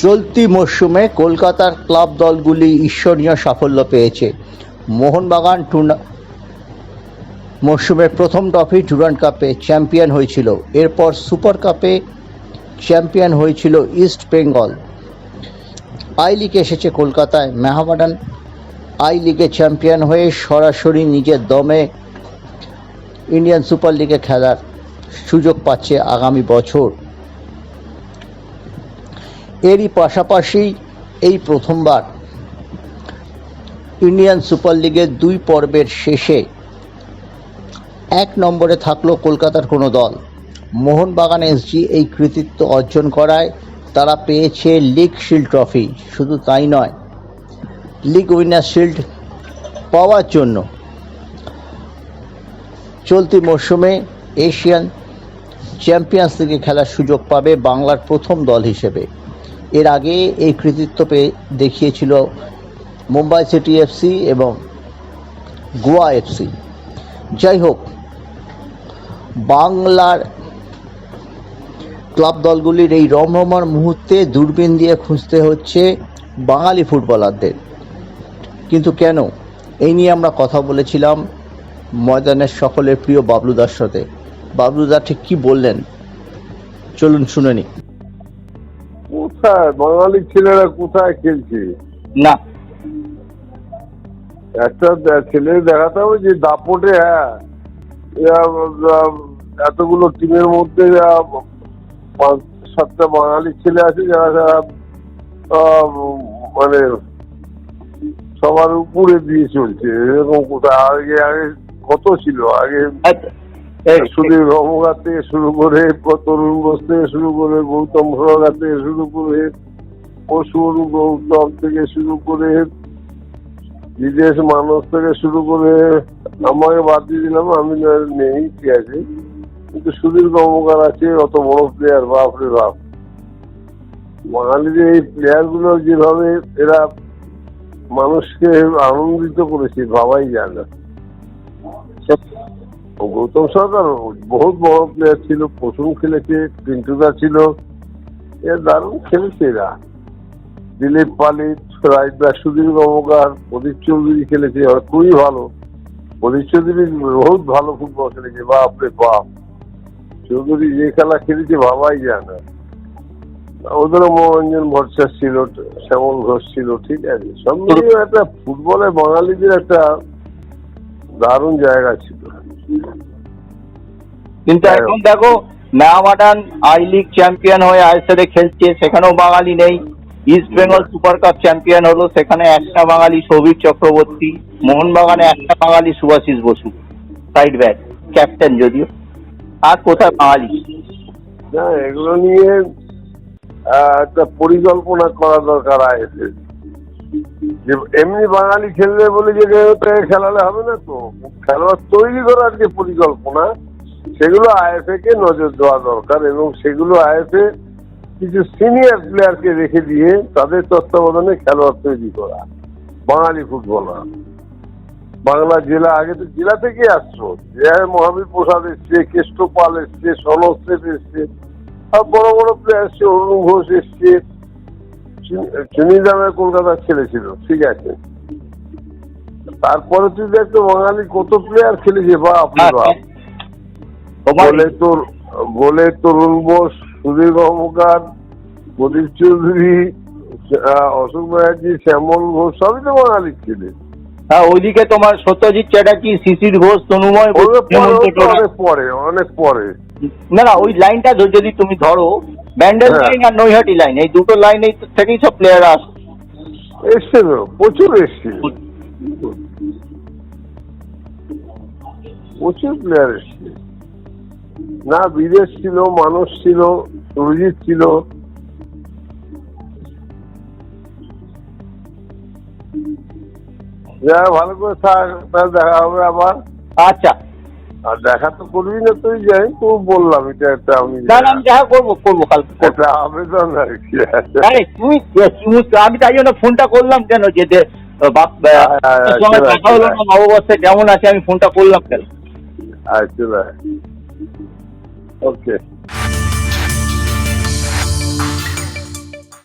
চলতি মরশুমে কলকাতার ক্লাব দলগুলি ঈশ্বরীয় সাফল্য পেয়েছে। মোহনবাগান টুর্না মরশুমের প্রথম ট্রফি ডুরান্ড কাপে চ্যাম্পিয়ন হয়েছিল। এরপর সুপার কাপে চ্যাম্পিয়ন হয়েছিল ইস্ট বেঙ্গল। আই লিগে এসেছে কলকাতায় মেহামাডান আই লিগে চ্যাম্পিয়ন হয়ে সরাসরি নিজের দমে ইন্ডিয়ান সুপার লিগে খেলার সুযোগ পাচ্ছে আগামী বছর। এরই পাশাপাশি এই প্রথমবার ইন্ডিয়ান সুপার লিগের দুই পর্বের শেষে এক নম্বরে থাকল কলকাতার কোনো দল। মোহনবাগান এসজি এই কৃতিত্ব অর্জন করায় তারা পেয়েছে লিগ শিল্ড ট্রফি শুধু তাই নয় লিগ উইনার শিল্ড পাওয়ার জন্য চলতি মরশুমে এশিয়ান চ্যাম্পিয়ন্স লিগে খেলার সুযোগ পাবে বাংলার প্রথম দল হিসেবে। এর আগে এই কৃতিত্ব পেয়ে দেখিয়েছিল মুম্বাই সিটি এফসি এবং গোয়া এফসি যাই হোক, বাংলার ক্লাব দলগুলির এই রমরমার মুহূর্তে দূরবীন দিয়ে খুঁজতে হচ্ছে বাঙালি ফুটবলারদের। কিন্তু কেন? এই নিয়ে আমরা কথা বলেছিলাম ময়দানের সকলের প্রিয় বাবলুদার সাথে। বাবলুদা ঠিক কি বললেন? চলুন শুনে নি কোথায়? বাঙালি ছেলেরা কোথায় খেলছে? না। একটা ছেলে দেখাতে হবে যে দাপটে হ্যাঁ। এতগুলো টিমের মধ্যে পাঁচ সাতটা বাঙালি ছেলে আছে যারা যারা, মানে সবার উপরে দিয়ে চলছে। এরকম কোথায়? আগে আগে কত ছিল? আগে সুধীর রমগার থেকে শুরু করে তরুণ বোস শুরু করে গৌতম সরকার থেকে শুরু করে পশুর গৌতম থেকে শুরু করে বিদেশ মানুষ থেকে শুরু করে আমাকে বাদ দিয়ে দিলাম, আমি নেই ঠিক আছে কিন্তু সুধীর কর্মকার আছে, অত বড় প্লেয়ার বাপ রে বাপ। বাঙালিদের এই প্লেয়ারগুলো যেভাবে এরা মানুষকে আনন্দিত করেছে, বাবাই যায় না ও গৌতম সরকার বহুত বড় প্লেয়ার ছিল প্রথম খেলেছে পিন্টুদা ছিল। এ দারুণ খেলেছে এরা। দিলীপ পালিত রাজদা সুধীর কর্মকার প্রদীপ চৌধুরী খেলেছে খুবই ভালো। প্রদীপ চৌধুরী বহুত ভালো ফুটবল খেলেছে বাপ রে বাপ। চৌধুরী যে খেলা খেলেছে, ভাবাই যায় না। ওদেরও মনোরঞ্জন ভরসা ছিল, শ্যামল ঘোষ ছিল, ঠিক আছে। সব একটা ফুটবলে বাঙালিদের একটা দারুণ জায়গা ছিল। কিন্তু। এখন দেখো মেহামাডান আই লিগ চ্যাম্পিয়ন হয়ে আইএসএলে খেলছে সেখানেও বাঙালি নেই। East Bengal super cup champion হলো সেখানে একটা বাঙালি সৌভিক চক্রবর্তী মোহনবাগানে একটা বাঙালি Subhasish Basu side back captain যদিও। আর কোথায় বাঙালি? না এগুলো নিয়ে একটা পরিকল্পনা করা দরকার আছে যে এমনি বাঙালি খেলবে বলে যে খেলালে হবে না তো। খেলোয়াড় তৈরি করার যে পরিকল্পনা। সেগুলো আইএফএ কে নজর দেওয়া দরকার এবং সেগুলো আইএফএ কিছু সিনিয়র প্লেয়ারকে রেখে দিয়ে তাদের তত্ত্বাবধানে খেলোয়াড় তৈরি করা। বাঙালি ফুটবলার। বাংলা জেলা আগে তো জেলা থেকে আসছো যে মহাবীর প্রসাদ এসছে, কেষ্ট পাল এসছে, সনদ এসছে সব বড় বড় প্লেয়ার এসছে অরুণ ঘোষ এসছে। কলকাতার ছেলে ছিল ঠিক আছে। তারপরে তুই বাঙালি কত প্লেয়ার খেলেছে বাপ আপনি হ্যাঁ, বলে তোর বলে তরুণ বোস সুধীর কর্মকার প্রদীপ চৌধুরী অশোক ব্যানার্জি শ্যামল ঘোষ সবই তো বাঙালি ছেলে হ্যাঁ ওইদিকে তোমার সত্যজিৎ চ্যাটার্জি শিশির ঘোষ তনুময়। অনেক পরে অনেক পরে না না ওই লাইনটা যদি তুমি ধরো ব্যান্ডেল হ্যাঁ। লাইন আর নৈহাটি লাইন এই দুটো লাইনে থেকেই সব প্লেয়ার আসে। এসছে তো প্রচুর এসছে। প্রচুর প্লেয়ার এসছে। না বিদেশ ছিল মানুষ ছিল সুরজিৎ ছিল। যা ভালো করে থাক তাহলে দেখা হবে আবার। আচ্ছা। আর দেখা তো করবি না তুই যাই তো বললাম এটা একটা আমি না না, আমি দেখা করব করব। একটা আবেদন আর কি আরে তুমি- আমি তাই জন্য ফোনটা করলাম কেন যে বাপ হ্যাঁ, হ্যাঁ, সঙ্গে আচ্ছা, কথা হলো না আচ্ছা। নববর্ষে কেমন আছে আমি ফোনটা করলাম কেন। আচ্ছা ওকে।